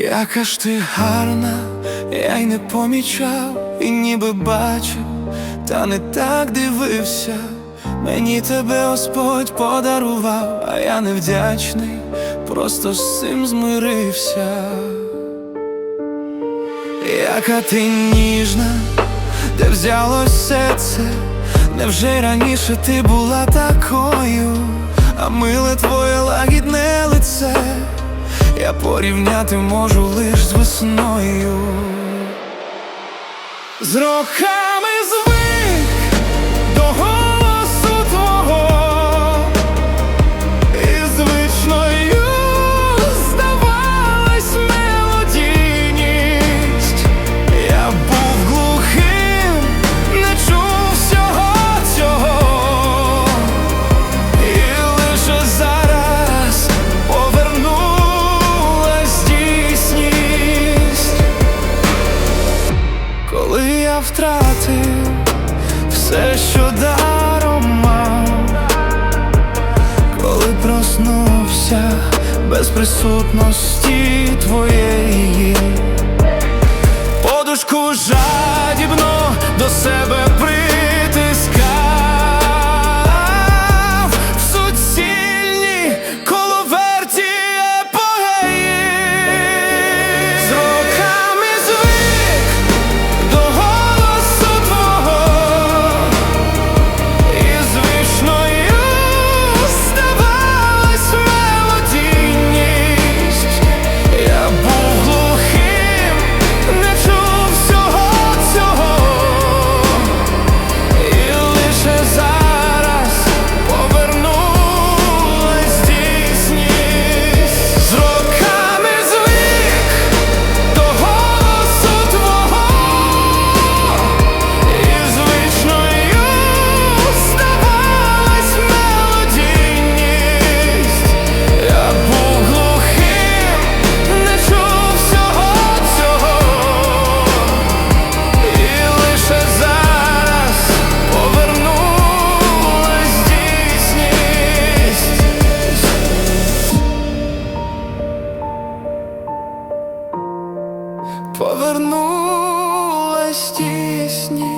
Яка ж ти гарна, я й не помічав, і ніби бачив, та не так дивився. Мені тебе Господь подарував, а я невдячний, просто з цим змирився. Яка ти ніжна, де взялось все це, невже раніше ти була такою, а миле твоє порівняти можу лиш з весною. З роками втратив все, що даром мав, коли проснувся без присутності твоєї, подушку жадібно до себе Повернулась дійсність.